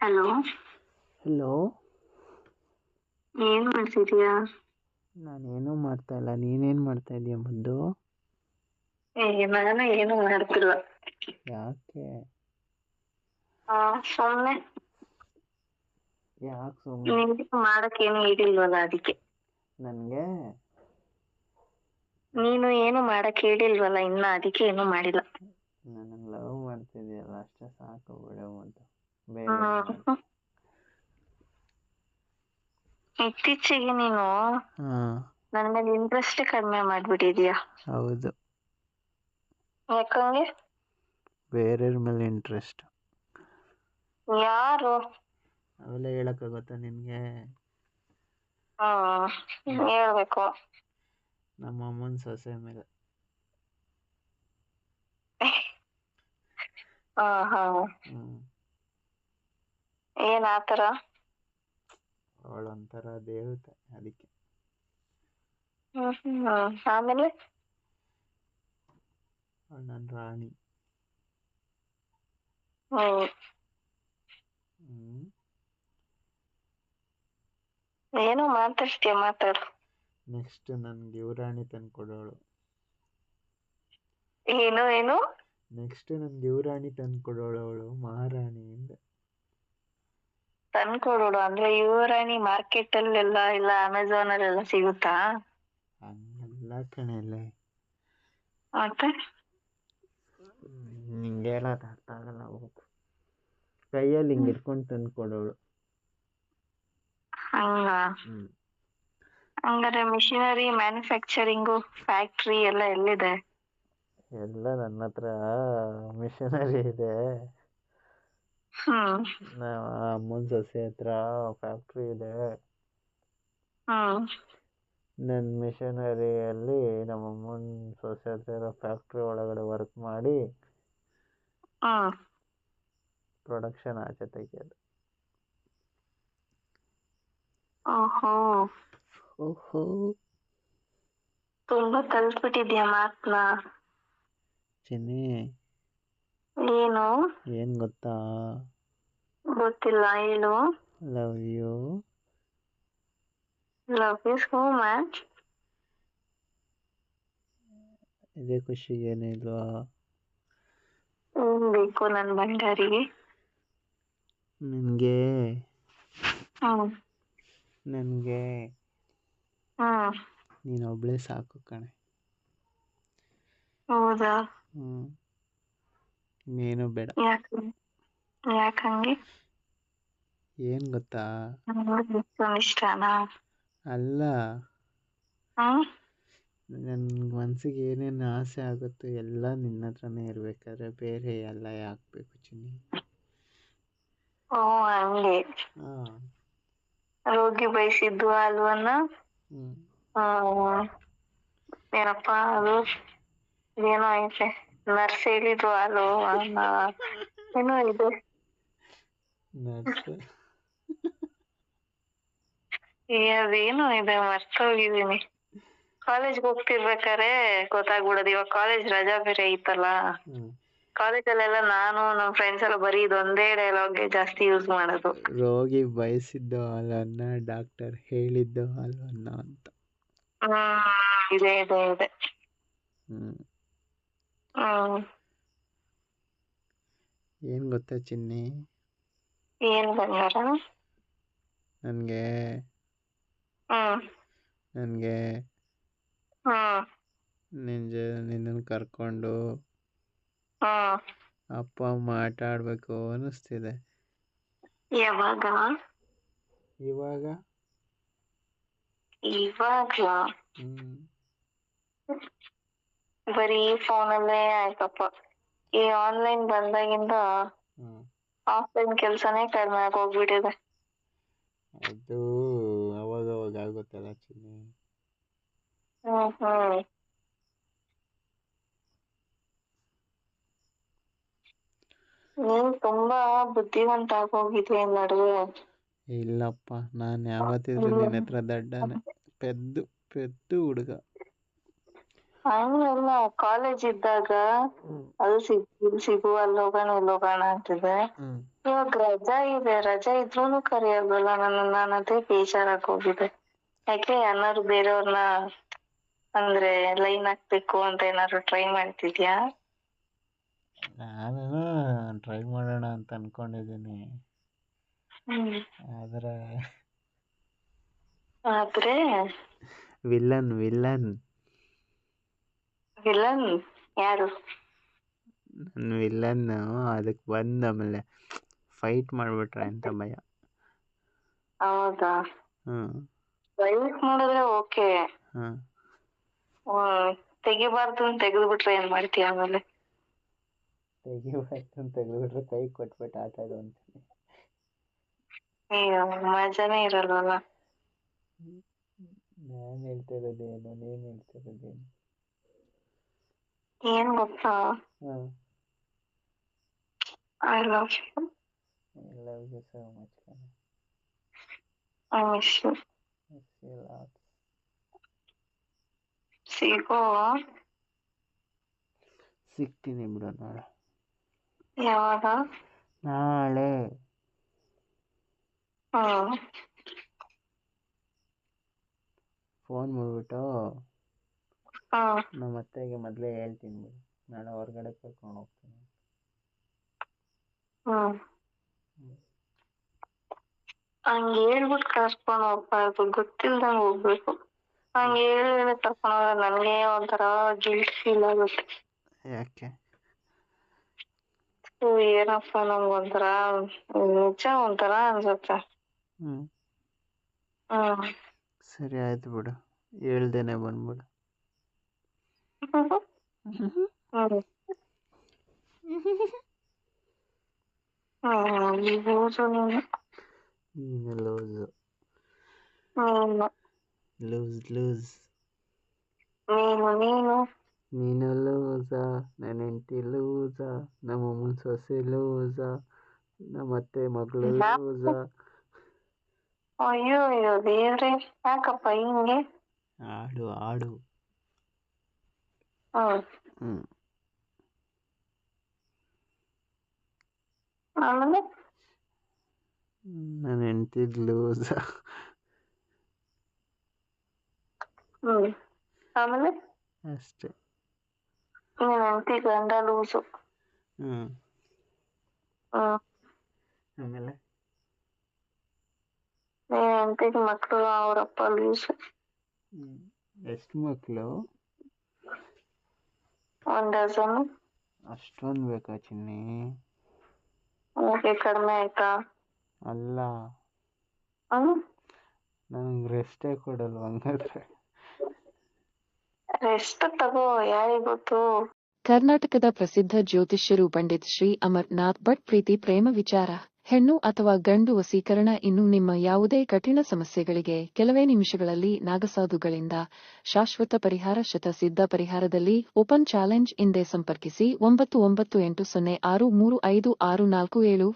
Hello. Hello. ಏನ್ ಮಾಡ್ತಿದ್ಯಾ? ನಾನೇನು ಮಾಡ್ತಾ ಇಲ್ಲ. ನೀನೇನು ಮಾಡ್ತಾ ಇದೀಯ ಮುದ್ದು ಏ ನಾನು ಏನು ಮಾಡ್ತಿಲ್ಲ. ಯಾಕೆ? ಆ ಸುಮ್ನೆ. ಯಾಕೆ ಸುಮ್ಮನೆ ನಿನ್ಗೆ ಮಾಡಕ್ ಏನು ಹೇಳಿಲ್ವಲ್ಲ ಅದಕ್ಕೆ. ನನಗೆ? ನೀನು ಏನು ಮಾಡಕ್ ಹೇಳಿಲ್ವಲ್ಲ ಇನ್ನ ಅದಕ್ಕೆ ಏನು ಮಾಡಿಲ್ಲ. ನನಗೆ ಲವ್ ಮಾಡ್ತಿದ್ಯಲ್ಲ ಅಷ್ಟೇ ಸಾಕು ಬಿಡು ಮುದ್ದು ಹ್ಮ್. ಇತ್ತೀಚೆಗೆ ನೀನು ನನ್ ಮೇಲೆ ಇಂಟ್ರೆಸ್ಟ್ ಕಡಿಮೆ ಮಾಡ್ಬಿಟ್ಟಿದ್ಯಾ? ಹೌದು. ಯಾಕಂಗೆ? ಬೇರೆಯವ್ರ ಮೇಲೆ ಇಂಟ್ರೆಸ್ಟ್ ಯಾರು? ಅವೆಲ್ಲ ಗೊತ್ತಾ ನಿನಗೆ? ಹೇಳ್ಬೇಕು. ನಮ್ಮ ಅಮ್ಮನ ಸೊಸೆ ಮೇಲೆ. ಹಾ ಹಾ. ಏನ್ ಆತರ? ಅವಳೊಂಥರ ದೇವತೆ ಅದಕ್ಕೆ. ಹ್ಮ್ ಹ್ಮ್. ಆಮೇಲೆ? ಅವಳು ನನ್ನ ರಾಣಿ. ಹ್ಮ್. ಹ್ಞೂ ಏನೋ ಮಾತಾಡ್ತೀಯ ಮಾತಾಡು. ನೆಕ್ಸ್ಟ್ ನನ್ಗೆ ಯುವರಾಣಿ ತಂದ್ಕೊಡೋಳು. ಏನು ಏನು? ನೆಕ್ಸ್ಟ್ ನನ್ಗೆ ಯುವರಾಣಿ ತಂದ್ಕೊಡೋಳು ಅವಳು ಮಹಾರಾಣಿ ಅಂದೆ ತಂದ್ಕೊಡೋಡು. ಅಂದ್ರೆ ಯುವರಾಣಿ ಮಾರ್ಕೆಟ್ ಅಲ್ಲೆಲ್ಲ ಇಲ್ಲ ಅಮೆಝಾನ್ ಅಲ್ಲೆಲ್ಲ ಸಿಗುತ್ತಾ? ಅಲ್ಲ ಕಣೆಲೆ ಮತ್ತೆ? ನಿಂಗೆ ಹೇಳೋದು ಅರ್ಥ ಆಗಲ್ಲ ಹೋಗು. ಕೈಯಲ್ಲಿ ಹಿಂಗೆ ಇಟ್ಕೊಂಡು ತಂದು ಕೊಡೋಳು ಹಂಗ ಹಂಗಾದ್ರೆ ಹಂಗಾರೆ ಮಿಷಿನರಿ ಮ್ಯಾನುಫ್ಯಾಕ್ಚರಿಂಗು ಫ್ಯಾಕ್ಟ್ರಿ ಎಲ್ಲ ಎಲ್ಲಿದೆ? ಎಲ್ಲ ನನ್ನ ಹತ್ರ ಮಿಷನರಿ ಇದೆ. ಹ್ಮ್. ನಾ ಅಮ್ಮನ ಸೊಸೆ ಹತ್ರ ಫ್ಯಾಕ್ಟ್ರಿ ಇದೆ. ಹ್ಮ್ ನನ್ನ ಮಿಷನರಿಯಲ್ಲಿ ನಮ್ಮ ಅಮ್ಮನ ಸೊಸೆ ಹತ್ರ ಇರೋ ಫ್ಯಾಕ್ಟ್ರಿ ಒಳಗಡೆ ವರ್ಕ್ ಮಾಡಿ ಪ್ರೊಡಕ್ಷನ್ ಆಚೆ ತೆಗಿಯೋದು. ಓಹೋ. ಓಹೋ. ತುಂಬಾ ಕಲ್ತ್ಬಿಟ್ಟಿದ್ಯಾ ಮಾತ್ನ? ಚಿನ್ನಿ. ಏನು? ಏನ್ ಗೊತ್ತಾ? ಗೊತ್ತಿಲ್ಲ ಏನು? Love you love is so much ಇದೇ ಖುಷಿಗೆ ಏನೂ ಇಲ್ವಾ? ಏನ್ ಬೇಕು ನನ್ನ ಬಂಡಾರಿಗೆ. ನನಗೆ? ಹ್ಮ್. ನನಗೆ? ನೀನು ಒಬ್ಳೆ ಸಾಕು ಕಣೆ. ಹೌದಾ? ಹ್ಞೂ ಇನ್ನೇನು ಬೇಡ. ಯಾಕೆ? ಯಾಕಂಗೆ ಏನು ಗೊತ್ತಾ? ಇಷ್ಟನಾ? ಅಲ್ಲ. ನನ್ ಮನ್ಸಿಗೆ ಏನೇನು ಆಸೆ ಆಗುತ್ತೋ ಎಲ್ಲ ನಿನ್ನ ಹತ್ರನೇ ಇರಬೇಕಾದ್ರೆ ಬೇರೆ ಎಲ್ಲ ಯಾಕಬೇಕು ಚಿನ್ನಿ? ಓ ಹಂಗೆ. ಹಾ. ರೋಗಿ ಬಯಸಿದ್ದು ಅಲ್ವನ್ನ ಹ್ಞೂ ಹ್ಮ್. ಏನಪ್ಪ ಅದು? ಏನೋ ಐತೆ. ನರ್ಸ್ ಹೇಳಿದ್ರು ಅಲು ಅನ್ನ ಏನೋ ಇದೆ ಅದೇನು ಇದೆ ಮರ್ತೋಗಿದೀನಿ ಕಾಲೇಜ್ಗೆ ಹೋಗ್ತಿರ್ಬೇಕಾರೆ ಗೊತ್ತಾಗ್ಬಿಡೋದು ಇವಾಗ ಕಾಲೇಜ್ ರಜಾ ಬೇರೆ ಐತಲ್ಲ ಕಾಲೇಜ್ ಕಾಲೇಜಲ್ಲೆಲ್ಲ ನಾನು ನಮ್ ಫ್ರೆಂಡ್ಸ್ ಎಲ್ಲ ಬರೀ ಇದೊಂದೇ ಡೈಲಾಗ್ ಜಾಸ್ತಿ ಯೂಸ್ ಮಾಡೋದು ರೋಗಿ ಬಯಸಿದ್ದು ಹಾಲನ್ನ ಡಾಕ್ಟರ್ ಹೇಳಿದ್ದು ಹಾಲನ್ನ ಅಂತ ಹ್ಮ್ ಇದೆ ಇದೆ ಇದೆ ಹ್ಮ್ ಏನು ಗೊತ್ತಾ ಚಿನ್ನಿ? ಏನ್ ಬಂಗಾರ? ನನ್ಗೆ ಹ್ಮ್ ನನಗೆ ಹ್ಮ್ ನಿನ್ನ ಜ ನಿನ್ನನ್ನು ಕರ್ಕೊಂಡು ಹ್ಮ್ ಅಪ್ಪ ಅಮ್ಮ ಆಟ ಆಡ್ಬೇಕು ಅನಿಸ್ತಿದೆ ಯಾವಾಗ? ಇವಾಗ? ಇವಾಗ? ಹ್ಞೂ ಬರೀ ಫೋನಲ್ಲೇ ಆಯ್ತಪ್ಪ ಈ ಆನ್ಲೈನ್ ಬಂದಾಗಿಂದ ಆಫ್ಲೈನ್ ಕೆಲಸನೇ ಕಡಿಮೆ ಆಗೋಗ್ಬಿಟ್ಟಿದೆ. ಅದು ಅವಾಗ ಅವಾಗ ಆಗುತ್ತಲ್ಲ ಚಿನ್ನಿ. ಹ್ಮ್ ಹ್ಮ್. ನೀನ್ ತುಂಬಾ ಬುದ್ಧಿವಂತ ಆಗೋಗಿದ್ಯಾ ಈ ನಡುವೆ? ಇಲ್ಲಪ್ಪ ನಾನು ಯಾವತ್ತಿದ್ರು ನಿನ್ನ ಹತ್ರ ದಡ್ಡನೆ. ಪೆದ್ದು ಪೆದ್ದು ಹುಡುಗ. ಹಂಗಲ್ಲ ಕಾಲೇಜ್ ಇದ್ದಾಗ ಅದು ಸಿಗ್ ಇಲ್ಲಿ ಸಿಗು ಅಲ್ಲಿ ಹೋಗೋಣ ಇಲ್ಲಿ ಹೋಗೋಣ ಅಂತಿದೆ. ಇವಾಗ ರಜಾ ಇದೆ ರಜಾ ಇದ್ರೂನು ಕರೆಯೋದಲ್ಲ ನನ್ನ ನಾನು ಅದೇ ಬೇಜಾರಾಗ್ ಹೋಗಿದೆ. ಯಾಕೆ ಯಾರು ಬೇರೆಯವ್ರನ್ನ ಅಂದ್ರೆ ಲೈನ್ ಹಾಕ್ಬೇಕು ಅಂತ ಏನಾದ್ರು ಟ್ರೈ ಮಾಡ್ತಿದ್ಯಾ? ನಾನು ಟ್ರೈ ಮಾಡೋಣ ಅಂತ ಅನ್ಕೊಂಡಿದ್ದೀನಿ. ಆದರೆ ಆದ್ರೆ ವಿಲ್ಲನ್ ವಿಲನ್ ವಿಲನ್ ಯಾರು? ನನ್ನ ವಿಲನ್ನು ಅದಕ್ಕೆ ಬಂದ ಆಮೇಲೆ ಫೈಟ್ ಮಾಡಿಬಿಟ್ರೆ ಅಂತ ಭಯ. ಹೌದಾ? ಹ್ಞೂ ವೈಟ್ ಮಾಡಿದ್ರೆ ಓಕೆ ಹ್ಮ್. ತೆಗಿಬಾರ್ದು ಅಂತ ತೆಗೆದು ಬಿಟ್ರೆ ಏನ್ ಮಾಡ್ತೀಯ ಆಮೇಲೆ? ತೆಗಿಬಾರ್ದು ಅಂತ ತೆಗೆದ್ಬಿಟ್ರೆ ಕೈ ಕೊಟ್ಬಿಟ್ಟು ಆಟ ಆಡು ಅಂತ ಅಯ್ಯೋ ಮಜಾನೇ ಇರಲ್ವಲ್ಲ? ನಾನು ಹೇಳ್ತಿರೋದೇನು ನೀನು ಹೇಳ್ತಿರೋದೇನು? ಏನ್ ಗೊತ್ತಾ ಹಾಂ I love you I love you so much ಕಣೆ I miss you miss you lot ಸಿಗೋ ಸಿಗ್ತೀನಿ ಬಿಡು ನಾಳೆ ಯಾವಾಗ ನಾಳೆ ಹ್ಮ್ ಫೋನ್ ಮಾಡಿಬಿಟ್ಟು ಹ್ಮ್ ನಮ್ಮ ಅತ್ತೆಗೆ ಮೊದಲೇ ಹೇಳ್ತೀನಿ ಬಿಡು. ನಾಳೆ ಹೊರಗಡೆ ಕರ್ಕೊಂಡು ಹೋಗ್ತೀನಿ. ಹ್ಮ್ ಹಂಗ ಹೇಳ್ಬಿಟ್ಟು ಕರ್ಕೊಂಡು ಹೋಗ್ಬಾರ್ದು ಗೊತ್ತಿಲ್ದಂಗ್ ಹೋಗ್ಬೇಕು. ಹಂಗ ಹೇಳಿ ಕರ್ಕೊಂಡ್ ಹೋದ್ರೆ ನನಗೆ ಒಂಥರ ಗಿಲ್ಟ್ ಫೀಲ್ ಆಗುತ್ತೆ. ಯಾಕೆ? ಓ, ಏನಪ್ಪ ನಮ್ಗ್ ಒಂಥರ ನಿಜ ಒಂಥರ ಅನ್ಸುತ್ತೆ. ಹ್ಞೂ ಹ್ಮ್. ಸರಿ ಆಯ್ತು ಬಿಡು. ಹೇಳ್ದೇನೆ ಬಂದ್ಬಿಡು. ನೀನು ಲೂಸು ಲೂಸ್ ಲೂಸ್ ನೀನು ಲೂಸ ನನ್ನ ಹೆಂಡತಿ ಲೂಸ ನಮ್ಮ ಅಮ್ಮನ ಸೊಸೆ ಲೂಸ ನಮ್ಮ ಅತ್ತೆ ಮಗಳು ಲೂಸ ಅಯ್ಯೋ ಅಯ್ಯೋ ದೇವ್ರೆ ಯಾಕಪ್ಪ ಹಿಂಗೆ ಆಡು ಆಡು. ನನ್ನ ಹೆಂಡತಿ ಲೂಸ ಹ್ಮ್ ಆಮೇಲೆ ಅಷ್ಟೇ ನೀನ್ ಹೆಂಡ್ತಿ ಗಂಡ ಲೂಸು ಹ್ಞೂ ಹ್ಮ್ ಆಮೇಲೆ ನೀನ್ ಹೆಂಡ್ತಿಗ್ ಮಕ್ಳು ಅವ್ರಪ್ಪ ಲೂಸು ಹ್ಞೂ ಎಷ್ಟು ಮಕ್ಕಳು ಒಂದ್ ಡಜನ್ ಅಷ್ಟೊಂದು ಬೇಕಾ ಚಿನ್ನಿ? ಓಕೆ ಕಡಿಮೆ ಆಯ್ತಾ? ಅಲ್ಲ. ಹ್ಮ್. ನನಗೆ ರೆಸ್ಟೇ ಕೊಡಲ್ವ ಹಂಗಾದ್ರೆ? ರೆಸ್ಟ್ ತಗೋ ಯಾರಿಗ್ ಗೊತ್ತು? ಕರ್ನಾಟಕದ ಪ್ರಸಿದ್ಧ ಜ್ಯೋತಿಷ್ಯರು ಪಂಡಿತ್ ಶ್ರೀ ಅಮರ್ನಾಥ್ ಭಟ್ ಪ್ರೀತಿ ಪ್ರೇಮ ವಿಚಾರ. ಹೆಣ್ಣು ಅಥವಾ ಗಂಡು ವಸೀಕರಣ ಇನ್ನು ನಿಮ್ಮ ಯಾವುದೇ ಕಠಿಣ ಸಮಸ್ಯೆಗಳಿಗೆ ಕೆಲವೇ ನಿಮಿಷಗಳಲ್ಲಿ ನಾಗಸಾಧುಗಳಿಂದ ಶಾಶ್ವತ ಪರಿಹಾರ ಶತಸಿದ್ಧ ಪರಿಹಾರದಲ್ಲಿ ಓಪನ್ ಚಾಲೆಂಜ್ ಇಂದೇ ಸಂಪರ್ಕಿಸಿ ಒಂಬತ್ತು ಒಂಬತ್ತು ಎಂಟು ಸೊನ್ನೆ ಆರು ಮೂರು ಐದು ಆರು ನಾಲ್ಕು ಏಳು